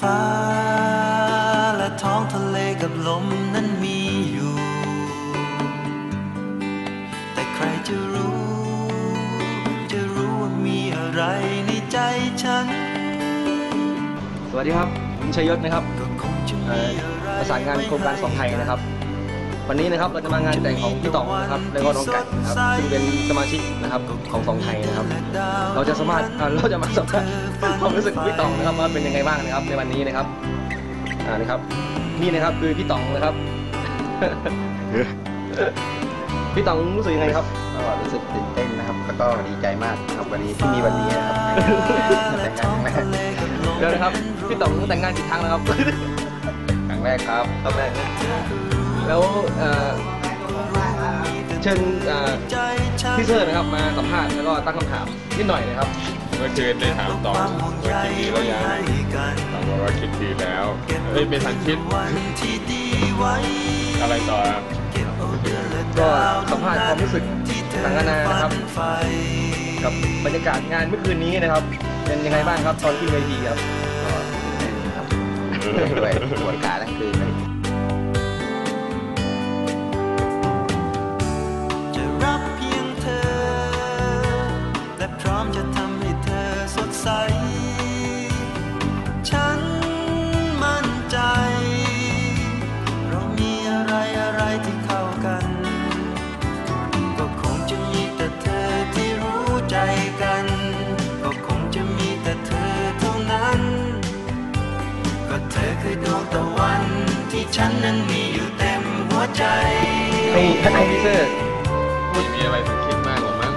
ฟ้า และท้องทะเลกับลมนั้นมีอยู่ แต่ใครจะรู้ จะรู้ว่ามีอะไรในใจฉัน สวัสดีครับผมชัยยศนะครับก็คงจะเอ่มีออะไรประสานงานโครงการสองไทยนะครับ วันนี้นะครับเราจะมางานแต่งของพี่ต่องนะครับแล้วก็น้องไก่นะครับซึ่งเป็นสมาชิกนะครับของสองไทยนะครับ เราจะสามารถอ่าเราจะมาสัมภาษณ์ความรู้สึกของพี่ต่องนะครับว่าเป็นยังไงบ้างนะครับ ในวันนี้นะครับอ่านะครับนี่นะครับคือพี่ต่องนะครับ พี่ต่องรู้สึกยังไงครับก็รู้สึกตื่นเต้นนะครับ แล้วก็ดีใจมากนะครับวันนี้ที่มีวันนี้นะครับแต่งงานครั้งแรกเดี๋ยวนะครับพี่ต่องแต่งงานกี่ครั้งแล้วครับครั้งแรกครับครั้งแรกนะ แล้วเอ่อเชิญเอ่อพี่เซอร์นะครับมาสัมภาษณ์แล้วก็ตั้งคำถามนิดหน่อยนะครับ เมื่อคืนได้ถามต่อว่าคิดดีแล้วยังตอบว่าคิดดีแล้วเอ้ยไม่ทันคิด อะไรต่อครับก็สัมภาษณ์ความรู้สึกต่างๆนานานะครับ กับบรรยากาศงานเมื่อคืนนี้นะครับ เป็นยังไงบ้างครับตอนขึ้นเวทีครับ ก็ตื่นเต้นครับด้วยปวดขาทั้งคืนเลย ตะวันที่ฉันนั้นมีอยู่เต็มหัวใจให้ให้พี่เซอร์ไม่มีอะไรต้องคิดมากหรอกมั้ง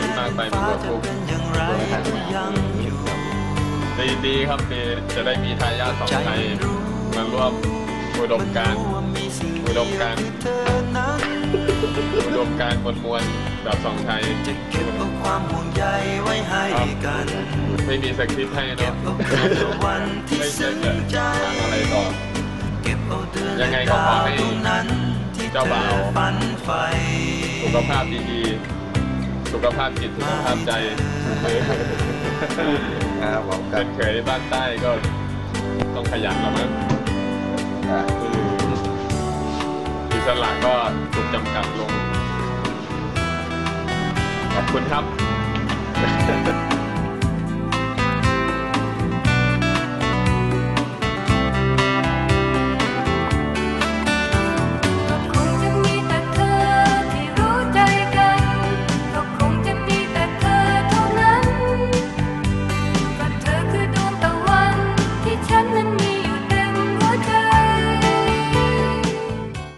คิดมากไปมันก็ทุกข์อย่างไรก็ยังดีดีครับดีจะได้มีทายาทสองไทยมาร่วมอุดมการอุดมการอุดมการณ์มวลมวล แบบสองไทยจะเก็บเอาความห่วงใยไว้ให้กันไม่มีสคริปต์ให้เก็เนาะบเอาคืนวันที่ไม่ซึ้ใช่งจะใจทำอะไรต่อเก็บเอาเดือนยังไงก็ขอให้ดาวนั้นที่เจ้าบ่าวธอฝันใฝ่สุขภาพดีๆ สุขภาพจิตสุขภาพใจครับผมก็เป็นเคยบ้านใต้ก็ต้องขยันแล้วมั้งอ่าอืมอิสระก็ถูกจำกัดลง ขอบคุณครับ